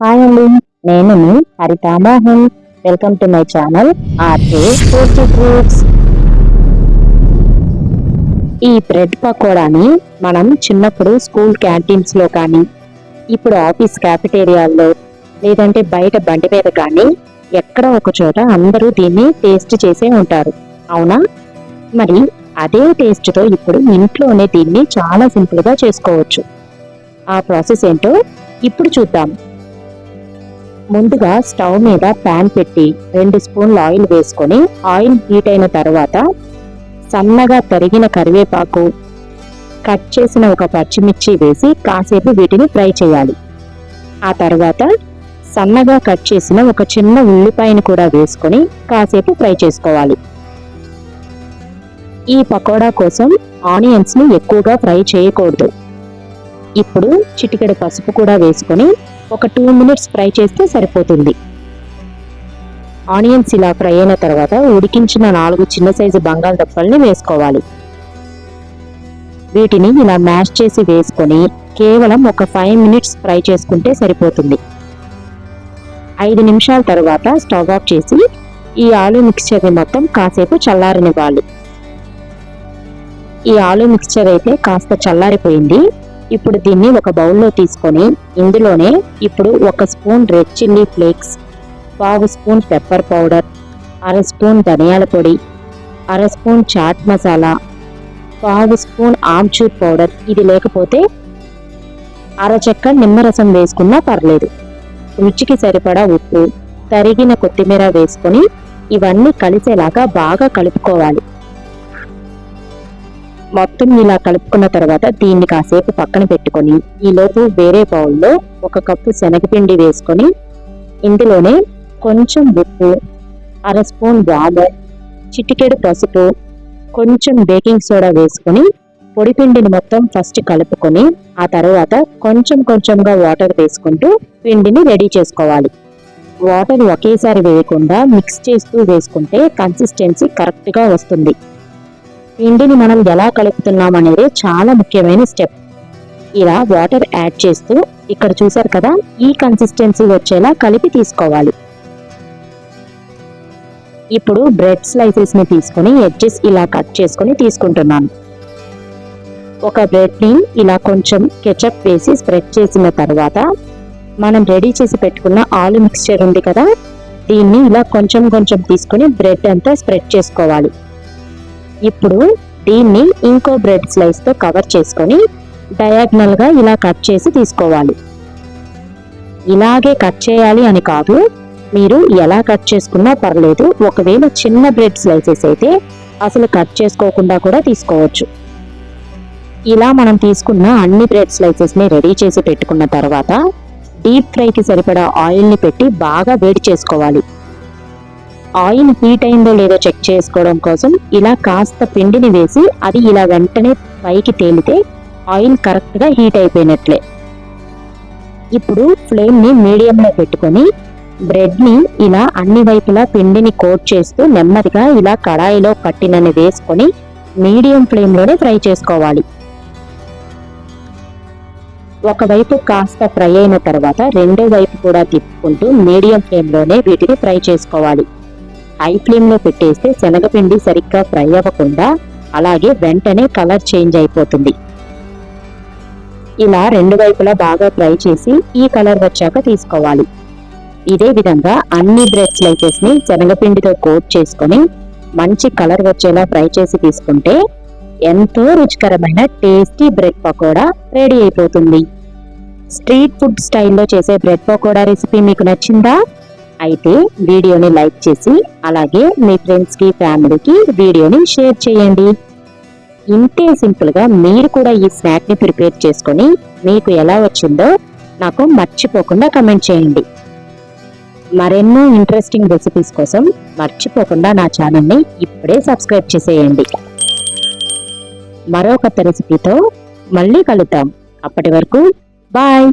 Hi అండి నేను మీ Haritha Mohan welcome to my channel RK పూర్తి ఫ్రూట్స్ ఈ బ్రెడ్ పకోడాని మనం చిన్నప్పుడు స్కూల్ క్యాంటీన్స్లో కానీ ఇప్పుడు ఆఫీస్ క్యాఫిటేరియాల్లో లేదంటే బయట బండి మీద కానీ ఎక్కడ ఒక చోట అందరూ దీన్ని టేస్ట్ చేసే ఉంటారు. అవునా? మరి అదే టేస్ట్తో ఇప్పుడు ఇంట్లోనే దీన్ని చాలా సింపుల్గా చేసుకోవచ్చు. ఆ ప్రాసెస్ ఏంటో ఇప్పుడు చూద్దాం. ముందుగా స్టవ్ మీద ప్యాన్ పెట్టి రెండు స్పూన్ల ఆయిల్ వేసుకొని ఆయిల్ హీట్ అయిన తర్వాత సన్నగా తరిగిన కరివేపాకు కట్ చేసిన ఒక పచ్చిమిర్చి వేసి కాసేపు వీటిని ఫ్రై చేయాలి. ఆ తర్వాత సన్నగా కట్ చేసిన ఒక చిన్న ఉల్లిపాయను కూడా వేసుకొని కాసేపు ఫ్రై చేసుకోవాలి. ఈ పకోడా కోసం ఆనియన్స్ని ఎక్కువగా ఫ్రై చేయకూడదు. ఇప్పుడు చిటికెడు పసుపు కూడా వేసుకొని ఒక టూ మినిట్స్ ఫ్రై చేస్తే సరిపోతుంది. ఆనియన్స్ ఇలా ఫ్రై అయిన తర్వాత ఉడికించిన నాలుగు చిన్న సైజు బంగాళదుంపల్ని వేసుకోవాలి. వీటిని ఇలా మ్యాష్ చేసి వేసుకొని కేవలం ఒక ఫైవ్ మినిట్స్ ఫ్రై చేసుకుంటే సరిపోతుంది. ఐదు నిమిషాల తర్వాత స్టవ్ ఆఫ్ చేసి ఈ ఆలు మిక్స్చర్ని మొత్తం కాసేపు చల్లారనివ్వాలి. ఈ ఆలు మిక్స్చర్ అయితే కాస్త చల్లారిపోయింది. ఇప్పుడు దీన్ని ఒక బౌల్లో తీసుకొని ఇందులోనే ఇప్పుడు ఒక స్పూన్ రెడ్ చిల్లీ ఫ్లేక్స్ పావు స్పూన్ పెప్పర్ పౌడర్ అర స్పూన్ ధనియాల పొడి అర స్పూన్ చాట్ మసాలా పావు స్పూన్ ఆమ్చూర్ పౌడర్. ఇది లేకపోతే అరచెక్క నిమ్మరసం వేసుకున్నా పర్లేదు. రుచికి సరిపడా ఉప్పు తరిగిన కొత్తిమీర వేసుకొని ఇవన్నీ కలిసేలాగా బాగా కలుపుకోవాలి. మొత్తం ఇలా కలుపుకున్న తర్వాత దీన్ని కాసేపు పక్కన పెట్టుకొని ఈలోపు వేరే బౌల్లో ఒక కప్పు శనగపిండి వేసుకొని ఇందులోనే కొంచెం ఉప్పు అర స్పూన్ వాము చిటికెడు పసుపు కొంచెం బేకింగ్ సోడా వేసుకొని పొడిపిండిని మొత్తం ఫస్ట్ కలుపుకొని ఆ తర్వాత కొంచెం కొంచెంగా వాటర్ వేసుకుంటూ పిండిని రెడీ చేసుకోవాలి. వాటర్ ఒకేసారి వేయకుండా మిక్స్ చేస్తూ వేసుకుంటే కన్సిస్టెన్సీ కరెక్ట్గా వస్తుంది. పిండిని మనం ఎలా కలుపుతున్నాం అనేది చాలా ముఖ్యమైన స్టెప్ ఇలా వాటర్ యాడ్ చేస్తూ ఇక్కడ చూసారు కదా ఈ కన్సిస్టెన్సీ వచ్చేలా కలిపి తీసుకోవాలి. ఇప్పుడు బ్రెడ్ స్లైసెస్ని తీసుకొని ఎడ్జెస్ ఇలా కట్ చేసుకొని తీసుకుంటున్నాను. ఒక బ్రెడ్ని ఇలా కొంచెం కెచప్ వేసి స్ప్రెడ్ చేసిన తర్వాత మనం రెడీ చేసి పెట్టుకున్న ఆలు మిక్స్చర్ ఉంది కదా దీన్ని ఇలా కొంచెం కొంచెం తీసుకొని బ్రెడ్ అంతా స్ప్రెడ్ చేసుకోవాలి. ఇప్పుడు దీన్ని ఇంకో బ్రెడ్ స్లైస్తో కవర్ చేసుకొని డయాగ్నల్గా ఇలా కట్ చేసి తీసుకోవాలి. ఇలాగే కట్ చేయాలి అని కాదు మీరు ఎలా కట్ చేసుకున్నా పర్లేదు ఒకవేళ చిన్న బ్రెడ్ స్లైసెస్ అయితే అసలు కట్ చేసుకోకుండా కూడా తీసుకోవచ్చు. ఇలా మనం తీసుకున్న అన్ని బ్రెడ్ స్లైసెస్ని రెడీ చేసి పెట్టుకున్న తర్వాత డీప్ ఫ్రైకి సరిపడా ఆయిల్ని పెట్టి బాగా వేడి చేసుకోవాలి. ఆయిల్ హీట్ అయిందో లేదో చెక్ చేసుకోవడం కోసం ఇలా కాస్త పిండిని వేసి అది ఇలా వెంటనే పైకి తేలితే ఆయిల్ కరెక్ట్గా హీట్ అయిపోయినట్లే. ఇప్పుడు ఫ్లేమ్ని మీడియంలో పెట్టుకొని బ్రెడ్ని ఇలా అన్ని వైపులా పిండిని కోట్ చేస్తూ నెమ్మదిగా ఇలా కడాయిలో పట్టినని వేసుకొని మీడియం ఫ్లేమ్లోనే ఫ్రై చేసుకోవాలి. ఒకవైపు కాస్త ఫ్రై అయిన తర్వాత రెండో వైపు కూడా తిప్పుకుంటూ మీడియం ఫ్లేమ్లోనే వీటిని ఫ్రై చేసుకోవాలి. హై ఫ్లేమ్లో పెట్టేస్తే శనగపిండి సరిగ్గా ఫ్రై అవ్వకుండా అలాగే వెంటనే కలర్ చేంజ్ అయిపోతుంది. ఇలా రెండు వైపులా బాగా ఫ్రై చేసి ఈ కలర్ వచ్చాక తీసుకోవాలి. ఇదే విధంగా అన్ని బ్రెడ్ స్లైసెస్ని శనగపిండితో కోట్ చేసుకొని మంచి కలర్ వచ్చేలా ఫ్రై చేసి తీసుకుంటే ఎంతో రుచికరమైన టేస్టీ బ్రెడ్ పకోడా రెడీ అయిపోతుంది. స్ట్రీట్ ఫుడ్ స్టైల్లో చేసే బ్రెడ్ పకోడా రెసిపీ మీకు నచ్చిందా? అయితే వీడియోని లైక్ చేసి అలాగే మీ ఫ్రెండ్స్కి ఫ్యామిలీకి వీడియోని షేర్ చేయండి. ఇంతే సింపుల్గా మీరు కూడా ఈ స్నాక్ని ప్రిపేర్ చేసుకొని మీకు ఎలా వచ్చిందో నాకు మర్చిపోకుండా కమెంట్ చేయండి. మరెన్నో ఇంట్రెస్టింగ్ రెసిపీస్ కోసం మర్చిపోకుండా నా ఛానల్ని ఇప్పుడే సబ్స్క్రైబ్ చేసేయండి. మరో కొత్త రెసిపీతో మళ్ళీ కలుద్దాం. అప్పటి వరకు బాయ్!